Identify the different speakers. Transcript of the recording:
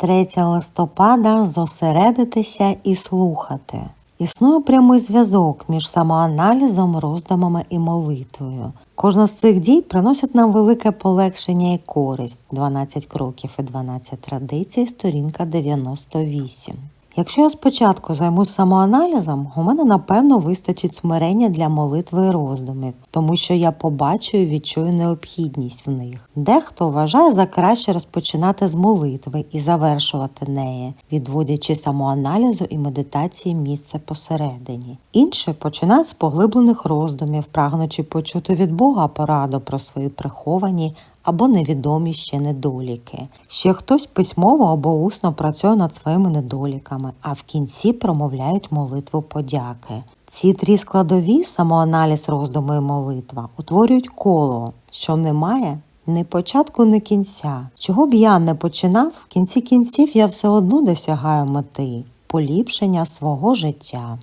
Speaker 1: 3 листопада зосередитися і слухати. Існує прямий зв'язок між самоаналізом, роздумами і молитвою. Кожна з цих дій приносить нам велике полегшення і користь. 12 кроків і 12 традицій, сторінка 98. Якщо я спочатку займусь самоаналізом, у мене напевно вистачить смирення для молитви і роздумів, тому що я побачу і відчую необхідність в них. Дехто вважає за краще розпочинати з молитви і завершувати неї, відводячи самоаналізу і медитації місце посередині. Інші починають з поглиблених роздумів, прагнучи почути від Бога пораду про свої приховані або невідомі ще недоліки. Ще хтось письмово або усно працює над своїми недоліками, а в кінці промовляють молитву подяки. Ці три складові самоаналіз, роздуми і молитва утворюють коло, що немає ні початку, ні кінця. Чого б я не починав, в кінці кінців я все одно досягаю мети поліпшення свого життя.